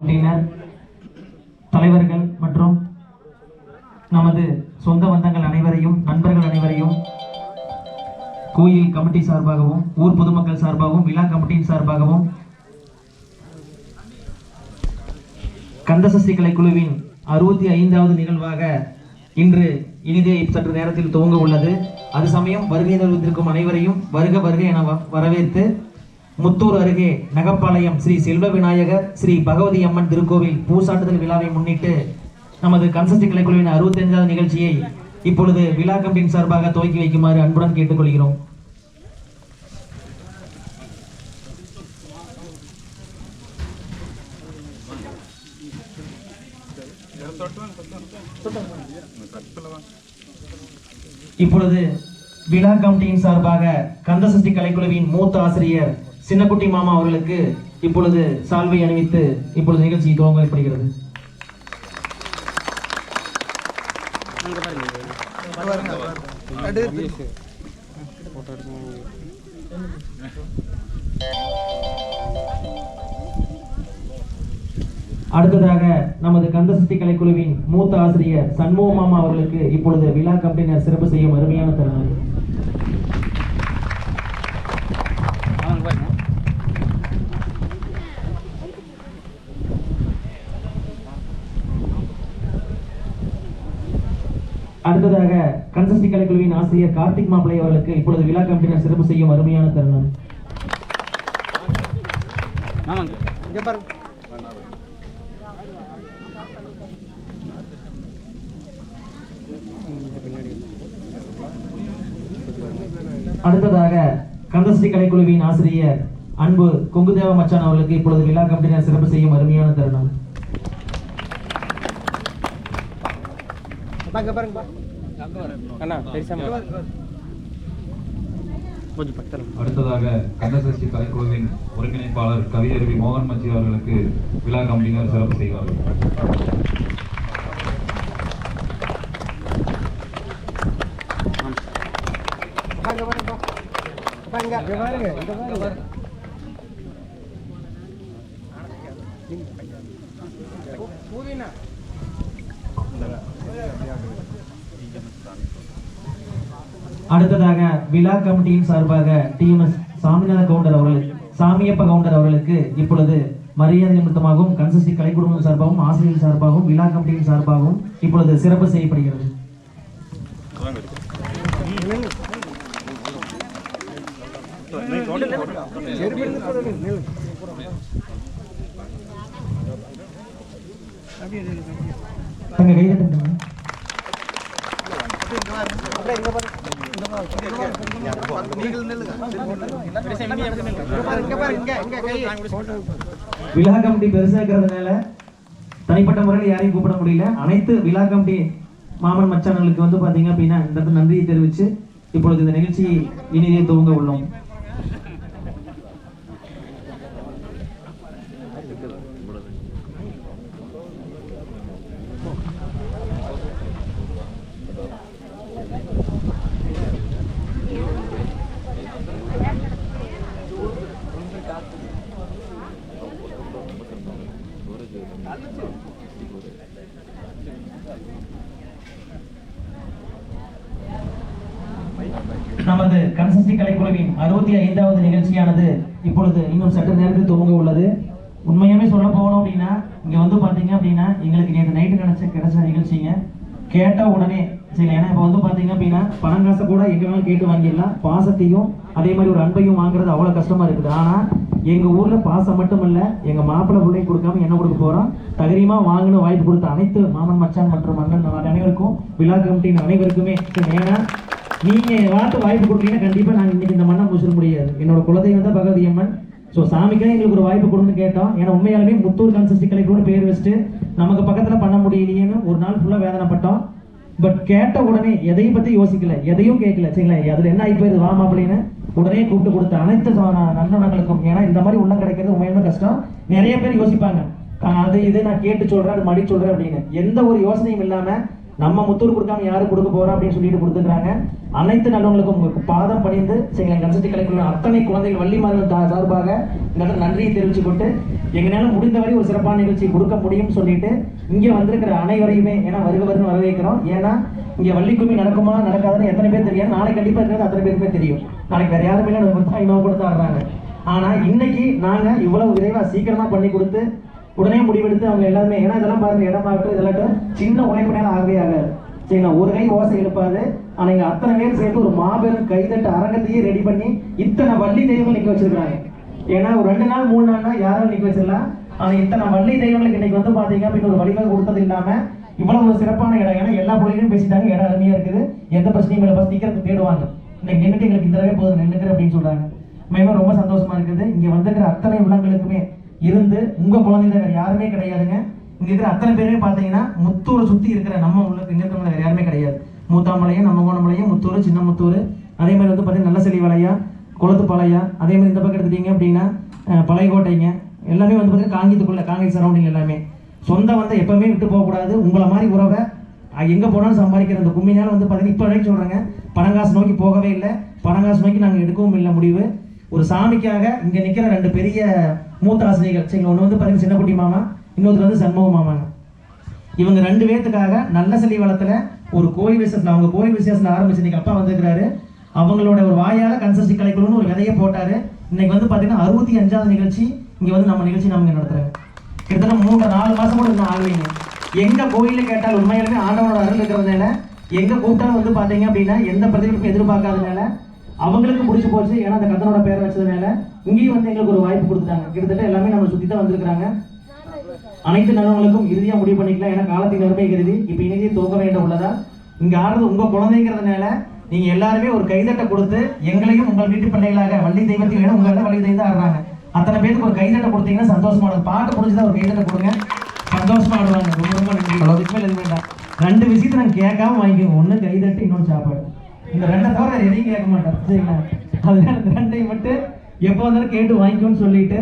பின்னர் தலைவர்கள் மற்றும் நமது சொந்த பந்தங்கள் அனைவரையும் நண்பர்கள் அனைவரையும் கோயில் கமிட்டி சார்பாகவும் ஊர் பொதுமக்கள் சார்பாகவும் விழா கமிட்டியின் சார்பாகவும் கந்தசஸ்தி கலை குழுவின் அறுபத்தி ஐந்தாவது நிகழ்வாக இன்று இனிதே சற்று நேரத்தில் துவங்க உள்ளது. அது சமயம் வருகை தருவதற்கும் அனைவரையும் வருக வருக என வ- வரவேற்று முத்தூர் அருகே நகப்பாளையம் ஸ்ரீ செல்வ விநாயகர் ஸ்ரீ பகவதி அம்மன் திருக்கோவில் பூசாட்டுதல் விழாவை முன்னிட்டு நமது கன்சஸ்டி கலைக்குழுவின் அறுபத்தி நிகழ்ச்சியை இப்பொழுது விழா கம்பின் சார்பாக துவக்கி வைக்குமாறு அன்புடன் கேட்டுக்கொள்கிறோம். இப்பொழுது விழா கமிட்டியின் சார்பாக கந்தசஷ்டி கலைக்குழுவின் மூத்த ஆசிரியர் சின்னக்குட்டி மாமா அவர்களுக்கு இப்பொழுது சால்வை அணிவித்து இப்பொழுது நிகழ்ச்சி துவங்கப்படுகிறது அடுத்ததாக நமது கந்தசக்தி கலைக்குழுவின் மூத்த ஆசிரியர் சண்முக மாமா அவர்களுக்கு இப்பொழுது விழா கம்பெனியர் சிறப்பு செய்யும் அருமையான தருணம். அடுத்ததாக கன்சஸ்டி கலைக்குழுவின் ஆசிரியர் கார்த்திக் மாப்பிளை அவர்களுக்கு இப்பொழுது விழா கமிட்டியினர் சிறப்பு செய்யும் அருமையான தருணம். அடுத்ததாக கந்தஸ்ரீ கலைக்குழுவின் ஆசிரியர் அன்பு கொங்குதேவ மச்சான் அவர்களுக்கு இப்பொழுது விழா கமிட்டியினர் சிறப்பு செய்யும் அருமையான தருணம். பாருங்க பாருங்க அண்ணா பெருசா கொஞ்சம் பக்கத்தில் அடுத்ததாக கந்தசஷ்டி கலைக்குழுவின் ஒருங்கிணைப்பாளர் கவியருவி மோகன் மச்சி அவர்களுக்கு விழா கமிட்டியினர் சிறப்பு செய்வார்கள். பாருங்க பாருங்க பாருங்க இங்கே பாருங்க இங்கே பாருங்க பூவினா அடுத்ததாக விழா கமிட்டியின் சார்பாக டிஎம்எஸ் சாமிநாத கவுண்டர் அவர்கள் சாமியப்ப கவுண்டர் அவர்களுக்கு இப்பொழுது மரியாதை நிமித்தமாகவும் கன்சஸ்டி கலைக்குடும்பம் சார்பாகவும் ஆசிரியர் சார்பாகவும் விழா கமிட்டியின் சார்பாகவும் இப்பொழுது சிறப்பு செய்யப்படுகிறது. அங்க விழா கமிட்டி பெருசா இருக்கிறதுனால தனிப்பட்ட முறையில் யாரையும் கூப்பிட முடியல. அனைத்து விழா கமிட்டி மாமன் மச்சான்களுக்கு வந்து பாத்தீங்க அப்படின்னா இந்த நன்றியை தெரிவிச்சு இப்பொழுது இந்த நிகழ்ச்சி இனிதே துவங்க உள்ளோம். நமது கன்சஸ்டி கலைக்குழுவின் அறுபத்தி ஐந்தாவது நிகழ்ச்சியானது இப்பொழுது இன்னும் சற்று நேரத்தில் துவங்க உள்ளது. உண்மையாவே சொல்ல போகணும் அப்படின்னா இங்க வந்து பாத்தீங்க அப்படின்னா எங்களுக்கு நேற்று நைட்டு கிடைச்ச கிடைச்ச நிகழ்ச்சிங்க. கேட்ட உடனே சரி ஏன்னா இப்போ வந்து பார்த்தீங்க அப்படின்னா பணம் காசை கூட எங்க வேணாலும் கேட்டு வாங்கிடலாம். பாசத்தையும் அதே மாதிரி ஒரு அன்பையும் வாங்குறது அவ்வளோ கஷ்டமாக இருக்குது. ஆனால் எங்க ஊர்ல பாசம் மட்டும் இல்ல எங்க மாப்பிள்ளை பிள்ளை கொடுக்காம என்ன கொடுக்க போறோம்? தகரியமா வாங்கின வாய்ப்பு கொடுத்த அனைத்து மாமன் மச்சான் மற்றும் அண்ணன் அனைவருக்கும் விழா கமிட்டியின் அனைவருக்குமே ஏன்னா நீங்க வார்த்தை வாய்ப்பு கொடுத்தீங்கன்னா கண்டிப்பா நாங்க இன்னைக்கு இந்த மண்ணை முடிச்சிட முடியாது. என்னோட குலதெய்வம் தான் பகவதி அம்மன். ஸோ சாமிக்கே எங்களுக்கு ஒரு வாய்ப்பு கொடுன்னு கேட்டோம். ஏன்னா உண்மையாலுமே முத்தூர் கன்சஸ்டி கலைக்கூட பேர் வச்சுட்டு நமக்கு பக்கத்துல பண்ண முடியலையேன்னு ஒரு நாள் ஃபுல்லா வேதனைப்பட்டோம். பட் கேட்ட உடனே எதையும் பத்தி யோசிக்கல? எதையும் கேட்கல சரிங்களா? அதுல என்ன ஆகி போயிருது வாமா அப்படின்னு உடனே கூப்பிட்டு கொடுத்த அனைத்து ச- ஏன்னா இந்த மாதிரி உள்ளம் கிடைக்கிறது உண்மையான கஷ்டம். நிறைய பேர் யோசிப்பாங்க. அது இது நான் கேட்டு சொல்றேன் அது மடி சொல்றேன் அப்படின்னு. எந்த ஒரு யோசனையும் இல்லாம நம்ம முத்தூர் கொடுக்காம யாரு கொடுக்க போறோம் அப்படின்னு சொல்லிட்டு கொடுத்துருக்காங்க அனைத்து நல்லவங்களுக்கும் பாதம் பணிந்து சரிங்களா கன்சல்டி கலைக்குள்ள அத்தனை குழந்தைகள் வள்ளி தா- சார்பாக இந்த நன்றியை தெரிவிச்சு கொண்டு எங்களால் முடிந்தவரை ஒரு சிறப்பான நிகழ்ச்சி கொடுக்க முடியும்னு சொல்லிட்டு இங்கே வந்திருக்கிற அனைவரையுமே ஏன்னா வருக வருன்னு வரவேற்கிறோம். ஏன்னா இங்கே வள்ளிக்கும்மி நடக்குமா நடக்காதுன்னு எத்தனை பேர் தெரியும் நாளைக்கு கண்டிப்பாக இருக்கிறது அத்தனை பேருக்குமே தெரியும். நாளைக்கு வேறு யாருமே இல்லை நம்ம தாய் கொடுத்து ஆடுறாங்க ஆனால் இன்னைக்கு நாங்கள் இவ்வளவு விரைவாக சீக்கிரமாக பண்ணி கொடுத்து உடனே முடிவெடுத்து அவங்க எல்லாருமே ஏன்னா இதெல்லாம் பாருங்க இடமாகட்டும் இதெல்லாம் சின்ன உழைப்பினால ஆகவே ஆகாது. சரிங்களா ஒரு கை ஓசை எழுப்பாது. ஆனால் இங்கே அத்தனை பேர் சேர்ந்து ஒரு மாபெரும் கைதட்டு அரங்கத்தையே ரெடி பண்ணி இத்தனை வள்ளி தெய்வங்கள் நிற்க வச்சிருக்காங்க ஏன்னா ஒரு ரெண்டு நாள் மூணு நாள்னா யாரும் நிக்க வச்சிடலாம் ஆனா இத்தனை வள்ளி தெய்வங்களுக்கு இன்னைக்கு வந்து பாத்தீங்க அப்படின்னு ஒரு வழிவகை கொடுத்தது இல்லாம இவ்வளவு ஒரு சிறப்பான இடம். ஏன்னா எல்லா பிள்ளைகளும் பேசிட்டாங்க. இடம் அருமையா இருக்குது. எந்த பிரச்சனையும் இல்லை. பஸ் தேடுவாங்க. இன்னைக்கு நின்றுட்டு எங்களுக்கு இந்த தடவை போதும். நின்றுக்கிற அப்படின்னு சொல்றாங்க. மேலும் ரொம்ப சந்தோஷமா இருக்குது. இங்க வந்திருக்கிற அத்தனை உள்ளங்களுக்குமே இருந்து உங்க குழந்தைங்க வேற யாருமே கிடையாதுங்க. இங்க இருக்கிற அத்தனை பேருமே பாத்தீங்கன்னா முத்தூரை சுத்தி இருக்கிற நம்ம உள்ள இங்க இருக்கிறவங்க வேற யாருமே கிடையாது. மூத்தாமலையும் நம்ம கோணமலையும் முத்தூர் சின்ன முத்தூர். அதே மாதிரி வந்து பாத்தீங்கன்னா நல்ல செலி வலையா குளத்துப்பாளையா அதே மாதிரி இந்த பக்கம் எடுத்துட்டீங்க அப்படின்னா பழையகோட்டைங்க எல்லாமே வந்து பார்த்தீங்கன்னா காங்கித்துக்குள்ளே காங்கி சரௌண்டிங் எல்லாமே. சொந்தம் வந்து எப்போவுமே விட்டு போகக்கூடாது. உங்களை மாதிரி உறவை எங்கே போனாலும் சம்பாதிக்கிற அந்த கும்மினால் வந்து பார்த்தீங்கன்னா இப்போ வரைக்கும் சொல்கிறேங்க பணங்காசு நோக்கி போகவே இல்லை. பணங்காசு நோக்கி நாங்கள் எடுக்கவும் இல்லை முடிவு. ஒரு சாமிக்காக இங்கே நிற்கிற ரெண்டு பெரிய மூத்த ஆசிரியர்கள் சரிங்களா ஒன்று வந்து பார்த்தீங்கன்னா சின்னக்குட்டி மாமா இன்னொருத்தர் வந்து சண்முக மாமாங்க. இவங்க ரெண்டு பேர்த்துக்காக நல்ல செலி வளத்தில் ஒரு கோயில் விசேஷத்தில் அவங்க கோயில் விசேஷத்தில் ஆரம்பிச்சு இன்றைக்கி அப்பா வந்துருக்கிறாரு. அவங்களோட ஒரு வாயால் கன்சஸ்டி கலைக்கணும்னு ஒரு விதையை போட்டாரு. இன்னைக்கு வந்து பார்த்தீங்கன்னா அறுபத்தி அஞ்சாவது நிகழ்ச்சி. இங்கே வந்து நம்ம நிகழ்ச்சி நம்ம இங்க கிட்டத்தட்ட மூன்று நாலு மாதம் கூட இன்னும் ஆகலைங்க. எங்கள் கோயிலில் கேட்டால் உண்மையிலுமே ஆண்டவனோட அருள் இருக்கிறதுனால எங்க கூப்பிட்டாலும் வந்து பார்த்தீங்க அப்படின்னா எந்த பிரதிபலிப்பும் எதிர்பார்க்காதனால அவங்களுக்கு பிடிச்சி போச்சு ஏன்னா அந்த கத்தனோட பேரை வச்சதுனால இங்கேயும் வந்து எங்களுக்கு ஒரு வாய்ப்பு கொடுத்துட்டாங்க. கிட்டத்தட்ட எல்லாமே நம்ம சுற்றி தான் வந்திருக்கிறாங்க. அனைத்து நலன்களுக்கும் இறுதியாக முடிவு பண்ணிக்கலாம். ஏன்னா காலத்தின் அருமை கருதி இப்போ இனிதே துவங்க வேண்டும் உள்ளதா? இங்கே ஆடுறது உங்கள் குழந்தைங்கிறதுனால நீங்க எல்லாருமே ஒரு கைதட்டை கொடுத்து எங்களையும் உங்கள் வீட்டு பிள்ளைகளாக வள்ளி தெய்வத்தையும் வேணும். உங்க வள்ளி தெய்வம் தான் ஆடுறாங்க அத்தனை பேருக்கு ஒரு கைதட்டை கொடுத்தீங்கன்னா சந்தோஷமா இருக்கும். பாட்டு புரிஞ்சுதான் ஒரு கைதட்டை கொடுங்க. சந்தோஷமா ஆடுவாங்க. ரொம்ப ரொம்ப நன்றி. எதுவும் வேண்டாம். ரெண்டு விஷயத்தை நான் கேட்காம வாங்கிக்குவோம் ஒண்ணு கைதட்டு இன்னொன்று சாப்பாடு. இந்த ரெண்டை தவிர எதையும் கேட்க மாட்டேன். சரிங்களா? அதனால ரெண்டையும் மட்டும் எப்போ வந்தாலும் கேட்டு வாங்கிக்கோன்னு சொல்லிட்டு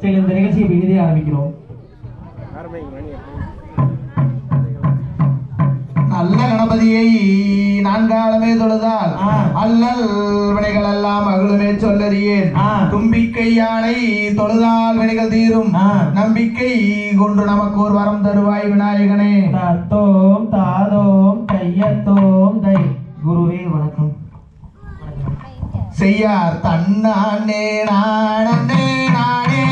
சரி இந்த நிகழ்ச்சியை இனிதே ஆரம்பிக்கிறோம். நல்ல கணபதியை நான்காலமே தொழுதால். அல்லல் வினைகள் எல்லாம் அகலுமே சொல்லறியேன். தும்பிக்கை யானை தொழுதால் வினைகள் தீரும். நம்பிக்கை கொண்டு நமக்கு ஒரு வரம் தருவாய் விநாயகனே தத்தோம் தாதோம் தையத்தோம் தை குருவே வணக்கம் செய்யார் தன்னானே நானே நானே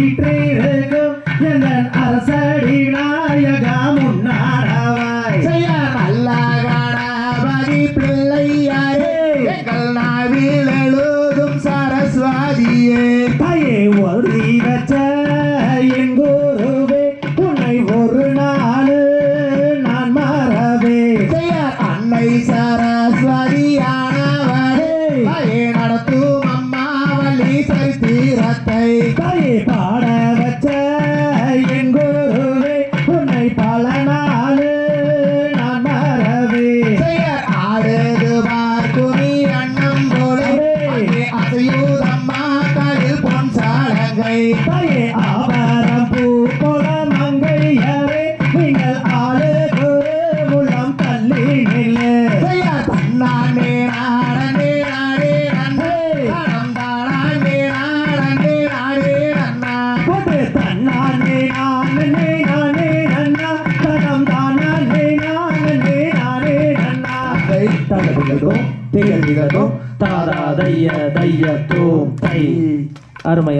Aquí தகதிகதோ திகழ்திகதோ தாரா தைய தைய தோம் தை. அருமை